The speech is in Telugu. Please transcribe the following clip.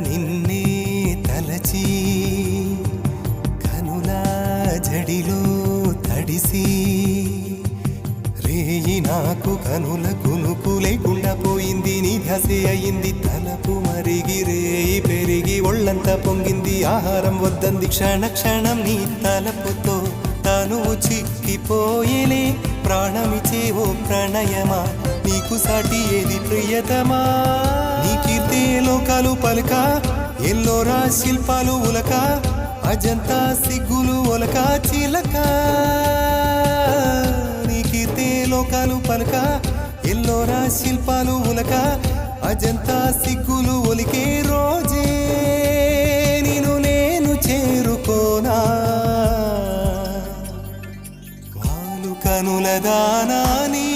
నిన్నే కనులా తడిసి నాకు కనుల కునుకు లేకుండా పోయింది నిఘసే అయింది తలపు మరిగి రేయి పెరిగి ఒళ్ళంతా పొంగింది ఆహారం వద్దంది క్షణ క్షణం నీ తలపుతో తను చిక్కిపోయేలే ప్రాణమిచే ఓ ప్రణయమా నీకు సాటి ఏది ప్రియతమా? లోకాలు పలక ఎల్లోరా శిల్పాలు ఉలక అజంతా సిగ్గులు ఒలక చిలక. నీ లోకాలు పలక ఎల్లోరా శిల్పాలు ఉలక అజంతా సిగ్గులు ఒలికే రోజే నేను నేను చేరుకోనా. వాలు కనుల దానా నీ